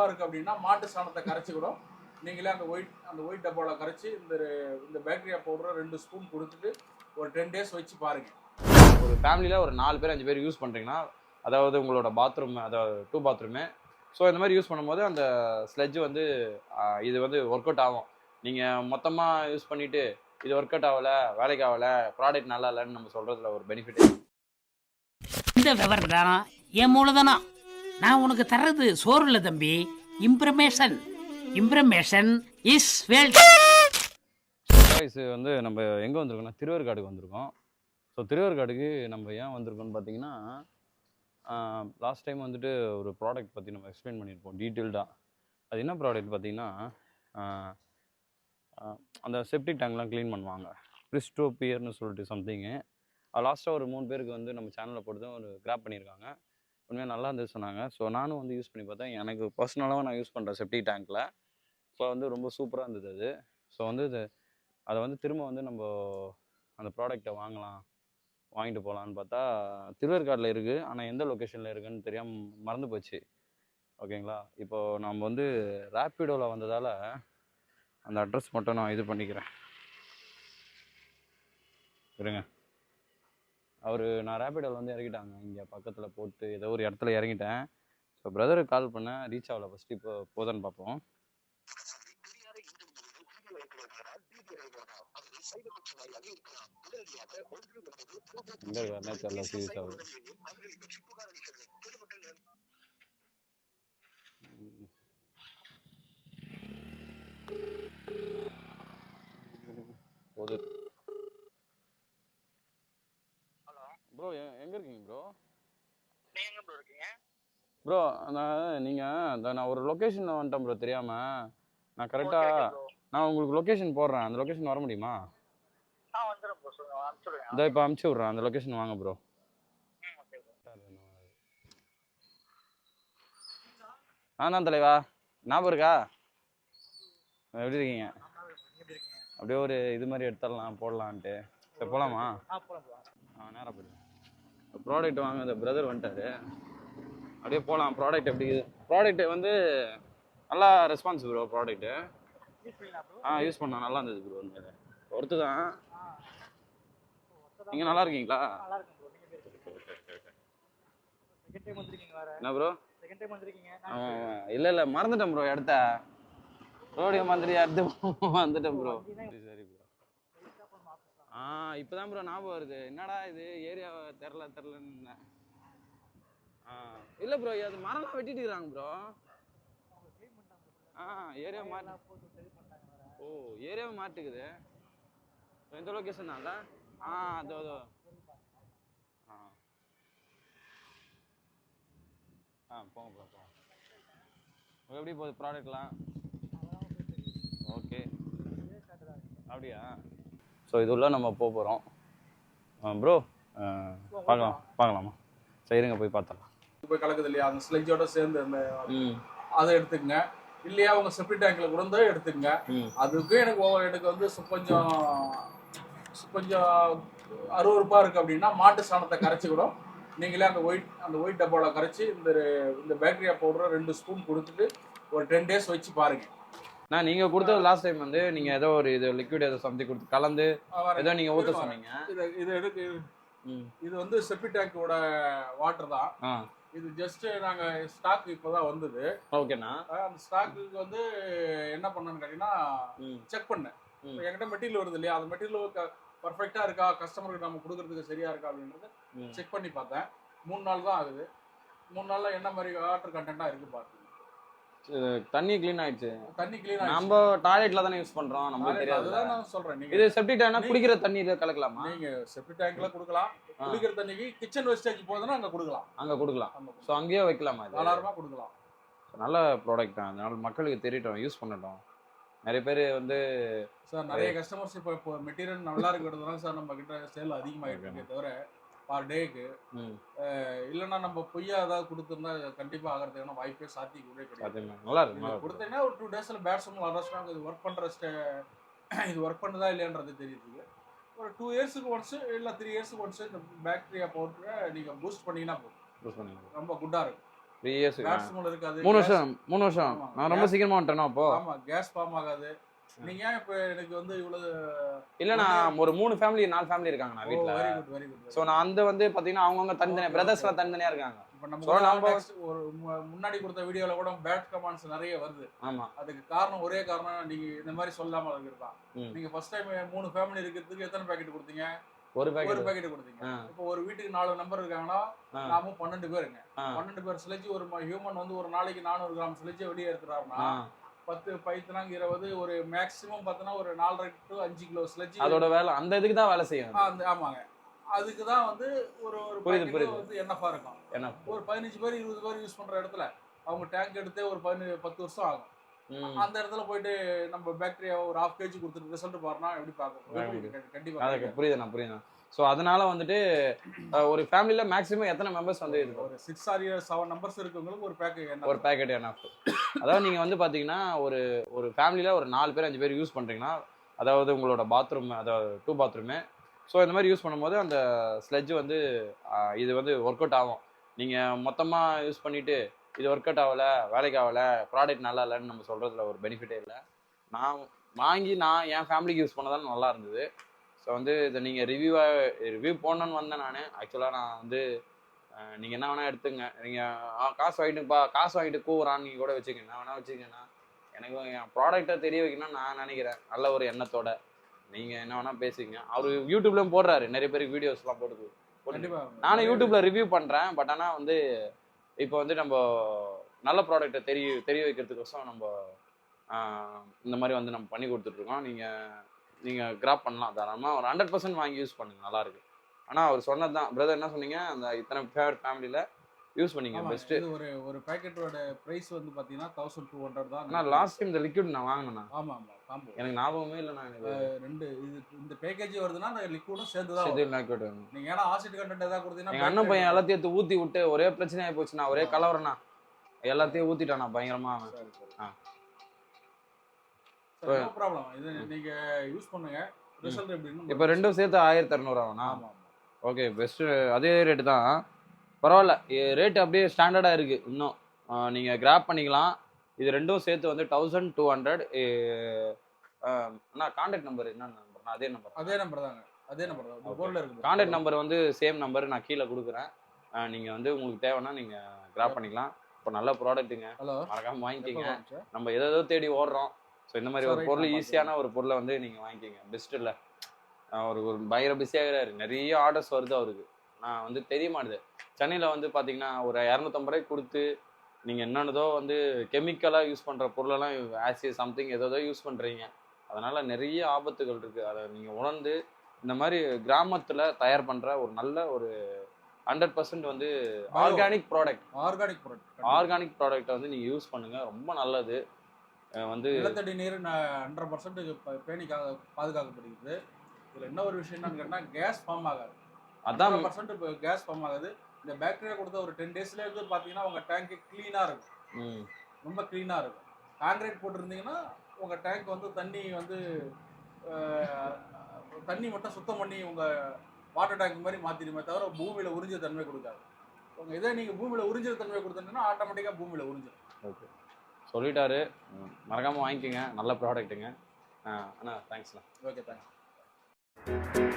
அருவருப்பா இருக்கு அப்படின்னா மாட்டு சாணத்தை கரைச்சி கூட நீங்களே அந்த ஒயிட் அந்த ஒயிட் டப்பாவில் கரைச்சி இந்த இந்த பேக்டீரியா பவுடரை ரெண்டு ஸ்பூன் கொடுத்துட்டு ஒரு டென் டேஸ் வச்சு பாருங்க. ஒரு ஃபேமிலியில் ஒரு நாலு பேர் அஞ்சு பேர் யூஸ் பண்ணுறீங்கன்னா அதாவது உங்களோட பாத்ரூம் அதாவது டூ பாத்ரூமு ஸோ இந்த மாதிரி யூஸ் பண்ணும்போது அந்த ஸ்லெட்ஜ் வந்து இது வந்து ஒர்க் அவுட் ஆகும். நீங்கள் மொத்தமாக யூஸ் பண்ணிவிட்டு இது ஒர்க் அவுட் ஆகலை வேலைக்கு ஆகலை ப்ராடக்ட் நல்லா இல்லைன்னு நம்ம சொல்கிறதுல ஒரு பெனிஃபிட் இந்த விவரம் தானா என் மூலதனம் நான் உனக்கு தர்றது சோறு இல்லை தம்பி. இம்ப்ரமேஷன் இம்ப்ரமேஷன் இஸ் வெல்த் வயசு வந்து நம்ம எங்கே வந்திருக்கோம்னா திருவேற்காடுக்கு வந்திருக்கோம். ஸோ திருவேற்காடுக்கு நம்ம ஏன் வந்திருக்கோம்னு பார்த்தீங்கன்னா லாஸ்ட் டைம் வந்துட்டு ஒரு ப்ராடக்ட் பற்றி நம்ம எக்ஸ்பிளைன் பண்ணியிருப்போம் டீட்டெயில்டாக அது என்ன ப்ராடக்ட் பார்த்தீங்கன்னா அந்த செப்டிக் டேங்க்லாம் க்ளீன் பண்ணுவாங்க. பிரிஸ்டோபியர்னு சொல்லிட்டு சம்திங்கு லாஸ்ட்டாக ஒரு மூணு பேருக்கு வந்து நம்ம சேனலில் போட்டு தான் ஒரு கிராப் பண்ணியிருக்காங்க. உண்மையாக நல்லா இருந்தது சொன்னாங்க. ஸோ நானும் வந்து யூஸ் பண்ணி பார்த்தேன். எனக்கு பர்சனலாகவும் நான் யூஸ் பண்ணுறேன் செப்டிக் டேங்க்கில் ஸோ வந்து ரொம்ப சூப்பராக இருந்தது அது. ஸோ வந்து இது அதை வந்து திரும்ப வந்து நம்ம அந்த ப்ராடக்டை வாங்கலாம் வாங்கிட்டு போகலான்னு பார்த்தா திருவேற்காட்டில் இருக்குது ஆனால் எந்த லொக்கேஷனில் இருக்குன்னு தெரியாமல் மறந்து போச்சு. ஓகேங்களா இப்போது நம்ம வந்து ரேப்பிடோவில் வந்ததால் அந்த அட்ரஸ் மட்டும் நான் இது பண்ணிக்கிறேன். இருங்க. அவர் நான் ரேபிடோவில் வந்து இறங்கிட்டாங்க இங்கே பக்கத்தில் போட்டு ஏதோ ஒரு இடத்துல இறங்கிட்டேன். ஸோ பிரதருக்கு கால் பண்ணேன். ரீச் ஆகல. ஃபஸ்ட்டு இப்போ போதான்னு பார்ப்போம் எங்கே தெரியல. போது ப்ரோ எங்கே இருக்கீங்க ப்ரோ நீங்க எங்க ப்ரோ இருக்கீங்க ப்ரோ நான் நீங்கள் அந்த நான் ஒரு லொக்கேஷன் வந்துட்டேன் ப்ரோ தெரியாமல் நான் கரெக்டாக. நான் உங்களுக்கு லொக்கேஷன் போடுறேன். அந்த லொக்கேஷன் வர முடியுமா? ஆ இதோ இப்போ அமுச்சு விட்றேன். அந்த லொக்கேஷன் வாங்க ப்ரோ தான் தலைவா. ஞாபகம் இருக்கா? எப்படி இருக்கீங்க? அப்படியே ஒரு இது மாதிரி எடுத்துடலாம் போடலான்ட்டு. சரி போகலாமா ஆ ஆ நேராக போயிடுவேன் ப்ராடக்ட் வாங்க பிரதர் வந்துட்டாரு. அப்படியே போகலாம் ப்ராடக்ட் எப்படி ப்ராடக்ட் வந்து நல்லா ரெஸ்பான்ஸ் ப்ரோ ப்ராடக்ட்டு ஆ யூஸ் பண்ணா நல்லா இருந்தது ப்ரோ உண்மையில. ஒருத்து தான் நீங்கள் நல்லா இருக்கீங்களா? என்ன ப்ரோ இல்ல இல்ல மறந்துட்டேன் ப்ரோ இடத்த ரோடிய மந்திரி அடுத்து வந்துட்டேன் ப்ரோ சரி ப்ரோ ஆ இப்போதான் ப்ரோ ஞாபகம் வருது. என்னடா இது? ஏரியா தெரில தெரிலன்னு இல்லை ப்ரோ அது மரம்லாம் வெட்டிட்டு இருக்காங்க ப்ரோ ஆ ஏரியா மாட்டு ஓ ஏரியாவை மாட்டுக்குது எந்த லொக்கேஷன் தான் ஆ அதோ அதோ. ஆ. ஆ போங்க ப்ரோ போங்க. எப்படி போகுது ப்ராடக்ட்லாம் ஓகே அப்படியா? ஸோ இது உள்ள நம்ம போக போகிறோம் ப்ரோ பார்க்கலாம் பார்க்கலாமா? சரி இருங்க போய் பார்த்தலாம் போய் கலக்குது இல்லையா? அந்த ஸ்லெஜோட சேர்ந்து அந்த அதை எடுத்துக்கங்க. இல்லையா உங்க செப்டி டேங்க்ல கூட இருந்தா எடுத்துக்கங்க அதுக்கு எனக்கு ஓ- எனக்கு வந்து கொஞ்சம் கொஞ்சம் அருவருப்பா இருக்கு அப்படின்னா மாட்டு சாணத்தை கரைச்சி கூட நீங்களே அந்த ஒயிட் அந்த ஒயிட் டப்பாவில் கரைச்சி இந்த இந்த பேக்டீரியா பவுடரை ரெண்டு ஸ்பூன் கொடுத்துட்டு ஒரு டென் டேஸ் வச்சு பாருங்க. நான் நீங்கள் கொடுத்தது லாஸ்ட் டைம் வந்து நீங்கள் ஏதோ ஒரு இது லிக்விட் ஏதோ சம்திங் கொடுத்து கலந்து. ஏதோ நீங்கள் ஊற்ற இது சொன்னீங்க. இது எடுக்கு இது வந்து செப்டி டேங்கோட வாட்டர் தான். இது ஜஸ்ட் நாங்க ஸ்டாக் இப்போதான் வந்தது. ஓகேண்ணா. அந்த ஸ்டாக்கு வந்து என்ன பண்ணேன்னு கேட்டீங்கன்னா செக் பண்ணேன். என்கிட்ட மெட்டீரியல் வருது இல்லையா? அந்த மெட்டீரியல் பர்ஃபெக்டா இருக்கா? கஸ்டமருக்கு நம்ம கொடுக்கறதுக்கு சரியா இருக்கா அப்படின்றது செக் பண்ணி பார்த்தேன். மூணு நாள் தான் ஆகுது. மூணு நாள்ல என்ன மாதிரி வாட்டர் கண்டென்ட்டா இருக்கு பாருங்க இது தண்ணி க்ளீன் ஆயிடுச்சு. தண்ணி கிளீன் நம்ம டாய்லெட்ல தானே யூஸ் பண்றோம் நமக்கு தெரியாது அதுதான் நான் சொல்றேன் நீங்க இது செப்டிக் டேங்க்னா குடிக்கிற தண்ணியில கலக்கலாமா? நீங்க செப்டி டேங்க்ல கொடுக்கலாம். குடிக்கிற தண்ணிக்கு கிச்சன் வேஸ்டேஜ் போகுதுன்னா அங்க கொடுக்கலாம். அங்க கொடுக்கலாம். ஸோ அங்கேயே வைக்கலாமா இது? தாராளமா கொடுக்கலாம். நல்ல ப்ராடக்ட் தான். அதனால மக்களுக்கு தெரியட்டும் யூஸ் பண்ணட்டும். நிறைய பேர் வந்து சார் நிறைய கஸ்டமர்ஸ் இப்போ இப்போ மெட்டீரியல் நல்லா இருக்கிறதுனால சார் நம்ம கிட்ட சேல் அதிகமாகிட்டு இருக்கே தவிர பர் டேக்கு இல்லைன்னா நம்ம பொய்யா ஏதாவது கொடுத்துருந்தா கண்டிப்பா ஆகிறதுக்கான வாய்ப்பே சாத்தி கூட கிடையாது நல்லா இருக்கு கொடுத்தீங்கன்னா ஒரு டூ டேஸ்ல பேட் சம்மல் அரெஸ்ட் இது ஒர்க் பண்ற ஸ்டே இது ஒர்க் பண்ணுதா இல்லையான்றது தெரியுது ஒரு டூ இயர்ஸுக்கு ஒன்ஸ் இல்லை த்ரீ இயர்ஸுக்கு ஒன்ஸ் இந்த பாக்டீரியா பவுடரை நீங்க பூஸ்ட் பண்ணீங்கன்னா போதும். ரொம்ப குட்டா இருக்கும். த்ரீ இயர்ஸ் பேட் ஸ்மெல் இருக்காது. மூணு வருஷம் மூணு வருஷம். நான் ரொம்ப சீக்கிரமா வந்துட்டேனா அப்போ? ஆமா கேஸ் ஃபார்ம் ஆகாது. நீங்க ஏன் இப்ப எனக்கு வந்து இவ்வளவு இல்ல நான் ஒரு மூணு ஃபேமிலி நாலு ஃபேமிலி இருக்காங்க நான் வீட்ல. Very good very good so நான் அந்த வந்து பாத்தீங்கன்னா அவங்கவுங்க தனித்தனியா பிரதர்ஸ்லாம் தனித்தனியா இருக்காங்க. இப்ப நம்ம ஒரு முன்னாடி கொடுத்த வீடியோல கூட பேட் கமெண்ட்ஸ் நிறைய வருது. ஆமா. அதுக்கு காரணம் ஒரே காரணம் நீங்க இந்த மாதிரி சொல்லாம இருக்கிறதா. நீங்க ஃபர்ஸ்ட் டைம் மூணு ஃபேமிலி இருக்கிறதுக்கு எத்தனை பாக்கெட் கொடுத்தீங்க? ஒரு ஒரு பேக்கெட் பாக்கெட் கொடுத்தீங்க. இப்போ ஒரு வீட்டுக்கு நாலு நம்பர் இருக்காங்கன்னா. நாமும் பன்னெண்டு பேருங்க. பன்னெண்டு பேர் சிலஜி ஒரு ஹியூமன் வந்து ஒரு நாளைக்கு நானூறு கிராம் சிலஜி வெளியே எடுத்துறாருன்னா பத்து பைத்துனாங்க இருபது ஒரு மேக்ஸிமம் பார்த்தோன்னா ஒரு நாலரை டு அஞ்சு கிலோ ஸ்லெட்ஜ் அதோட வேலை அந்த இதுக்கு தான் வேலை செய்யும். அந்த ஆமாங்க. அதுக்கு தான் வந்து ஒரு ஒரு புரியுது, புரியுது. வந்து என்எஃபா இருக்கும். என்ன ஒரு பதினஞ்சு பேர் இருபது பேர் யூஸ் பண்ற இடத்துல அவங்க டேங்க் எடுத்தே ஒரு பதினஞ்சு பத்து வருஷம் ஆகும். அந்த இடத்துல போயிட்டு நம்ம பேக்டீரியா ஒரு ஹாஃப் கேஜி கொடுத்துட்டு ரிசல்ட் பாருனா எப்படி பார்க்கும் அதுக்கு கண்டிப்பா. அதுக்கு புரியுது நான் புரியுது. ஸோ அதனால வந்துட்டு ஒரு ஃபேமிலியில மேக்ஸிமம் எத்தனை மெம்பர்ஸ் வந்து இருக்கும் ஒரு சிக்ஸ் ஆர் செவன் நம்பர்ஸ் இருக்கவங்களுக்கு ஒரு பேக் என்ன? ஒரு பேக்கெட் என்ன அதாவது நீங்க வந்து பாத்தீங்கன்னா ஒரு ஒரு ஃபேமிலியில ஒரு நாலு பேர் அஞ்சு பேர் யூஸ் பண்றீங்கன்னா அதாவது உங்களோட பாத்ரூம் அதாவது டூ பாத்ரூமு ஸோ இந்த மாதிரி யூஸ் பண்ணும்போது அந்த ஸ்லெட்ஜ் வந்து இது வந்து ஒர்க் அவுட் ஆகும். நீங்கள் மொத்தமாக யூஸ் பண்ணிட்டு இது ஒர்க் அவுட் ஆகல வேலைக்கு ஆகல ப்ராடக்ட் நல்லா இல்லைன்னு நம்ம சொல்றதுல ஒரு பெனிஃபிட்டே இல்லை. நான் வாங்கி நான் என் ஃபேமிலிக்கு யூஸ் பண்ணதான் நல்லா இருந்தது. ஸோ வந்து இதை நீங்கள் ரிவ்யூவாக ரிவ்யூ போடணுன்னு வந்தேன் நான். ஆக்சுவலாக நான் வந்து அஹ், நீங்க என்ன வேணா எடுத்துங்க. நீங்க ஆ, காசு வாங்கிட்டுப்பா காசு வாங்கிட்டு கூவுறான்னு நீங்க கூட வச்சுக்கங்க. நான் வேணா வச்சுக்கங்கண்ணா எனக்கு என் ப்ராடக்ட்டை தெரிய வைக்கணும்னு நான் நினைக்கிறேன். நல்ல ஒரு எண்ணத்தோட. நீங்க என்ன வேணா பேசிக்கங்க அவரு யூடியூப்லயும் போடுறாரு. நிறைய பேருக்கு வீடியோஸ்லாம் போட்டு நானும் யூடியூப்ல ரிவ்யூ பண்றேன். பட் ஆனா வந்து இப்போ வந்து நம்ம நல்ல ப்ராடக்ட்டை தெரிய தெரிய வைக்கிறதுக்கோசம் நம்ம இந்த மாதிரி வந்து நம்ம பண்ணி கொடுத்துட்டு இருக்கோம். நீங்க நீங்க கிராப் பண்ணலாம் தாராளமா. ஒரு ஹண்ட்ரட் பர்சன்ட் வாங்கி யூஸ் பண்ணுங்க நல்லா இருக்கு ஆனா அவர் சொன்னது தான் பிரதர் என்ன சொன்னீங்க? அந்த இத்தனை ஃபேவரட் ஃபேமிலியில யூஸ் பண்ணீங்க ஆமா, பெஸ்ட் இது ஒரு ஒரு பேக்கெட்டோட பிரைஸ் வந்து பாத்தீங்கன்னா தௌசண்ட் டூ ஹண்ட்ரட் தான் ஆனா லாஸ்ட் டைம் இந்த லிக்விட் நான் வாங்கினேண்ணா. ஆமா ஆமா காம்போ எனக்கு ஞாபகமே இல்லை நான் ரெண்டு இது இந்த பேக்கேஜ் வருதுன்னா அந்த லிக்விடும் சேர்ந்து தான் இது liquid வேணும். நீங்க ஏன்னா ஆசிட் கண்டென்ட் ஏதாவது கொடுத்தீங்கன்னா எங்க அண்ணன் பையன் எல்லாத்தையும் எடுத்து ஊத்தி விட்டு ஒரே பிரச்சனையாயி போச்சுண்ணா. ஒரே கலவரண்ணா எல்லாத்தையும் ஊத்திட்டானா பயங்கரமா அவன். சரி, சரி. ஆ. Problem. இது நீங்க யூஸ் பண்ணுங்க. ரிசல்ட் எப்படின்னு இப்ப ரெண்டும் சேர்த்து ஆயிரத்தி இரநூறு ஆமா ஓகே பெஸ்ட் அதே ரேட்டு தான். பரவாயில்ல. ரேட் அப்படியே ஸ்டாண்டர்டா இருக்கு. இன்னும் ஆஹ் நீங்க கிராப் பண்ணிக்கலாம். இது ரெண்டும் சேர்த்து வந்து தௌசண்ட் டூ ஹண்ட்ரட் அண்ணா கான்டாக்ட் நம்பர் என்ன நம்பர் அதே நம்பர் அதே நம்பர் தாங்க. அதே நம்பர் தான். போர்டில் இருக்குது கான்டாக்ட் நம்பர் வந்து சேம் நம்பர் நான் கீழே கொடுக்குறேன். ஆஹ் நீங்க வந்து உங்களுக்கு தேவைன்னா நீங்க கிராப் பண்ணிக்கலாம். இப்போ நல்ல ப்ராடக்ட்டுங்க ஹலோ மறக்காம வாங்கிக்கோங்க. நம்ம எதோ தேடி ஓடுறோம். ஸோ இந்த மாதிரி ஒரு பொருள் ஈஸியான ஒரு பொருளை வந்து நீங்கள் வாங்கிக்கோங்க. பெஸ்ட் இல்லை. ஒரு ஒரு பயங்கர பிஸியாகிறாரு நிறைய ஆர்டர்ஸ் வருது அவருக்கு. நான் வந்து தெரிய மாட்டுது. சென்னையில் வந்து பார்த்தீங்கன்னா ஒரு இரநூத்தம்பது ரூபாய்க்கு கொடுத்து நீங்கள் என்னென்னதோ வந்து கெமிக்கலாக யூஸ் பண்ணுற பொருளெல்லாம் ஆசிட் சம்திங் ஏதோ யூஸ் பண்ணுறீங்க அதனால் நிறைய ஆபத்துகள் இருக்குது அதை நீங்கள் உணர்ந்து இந்த மாதிரி கிராமத்தில் தயார் பண்ணுற ஒரு நல்ல ஒரு ஹண்ட்ரட் பர்சன்ட் வந்து. Organic product organic product organic ப்ராடக்ட்டை வந்து நீங்கள் யூஸ் பண்ணுங்கள் ரொம்ப நல்லது. வந்து நிலத்தடி நீர் ஹண்ட்ரட் பர்சன்ட் பேணி கா- பாதுகாக்கப்படுகிறது. இதுல என்ன ஒரு விஷயம் என்னன்னு கேட்டா கேஸ் ஃபார்ம் ஆகாது. அதான் பர்சன்ட் கேஸ் ஃபார்ம் ஆகுது. இந்த பாக்டீரியா கொடுத்த ஒரு டென் டேஸ்ல இருந்து பாத்தீங்கன்னா உங்க டேங்க் கிளீனா இருக்கும். ரொம்ப கிளீனா இருக்கும். கான்கிரீட் போட்டிருந்தீங்கன்னா உங்க டேங்க் வந்து தண்ணி வந்து தண்ணி மட்டும் சுத்தம் பண்ணி உங்க வாட்டர் டேங்க் மாதிரி மாத்திடுமே தவிர பூமியில உறிஞ்ச தன்மை கொடுக்காது. உங்க இதே நீங்க பூமியில உறிஞ்ச தன்மை கொடுத்தீங்கன்னா ஆட்டோமேட்டிக்கா பூமியில உறிஞ்சிடும் ஓகே. சொல்லிட்டாரு. மறக்காமல் வாங்கிக்கோங்க. நல்ல ப்ராடக்ட்டுங்க அண்ணா தேங்க்ஸ்ண்ணா ஓகே தேங்க்ஸ்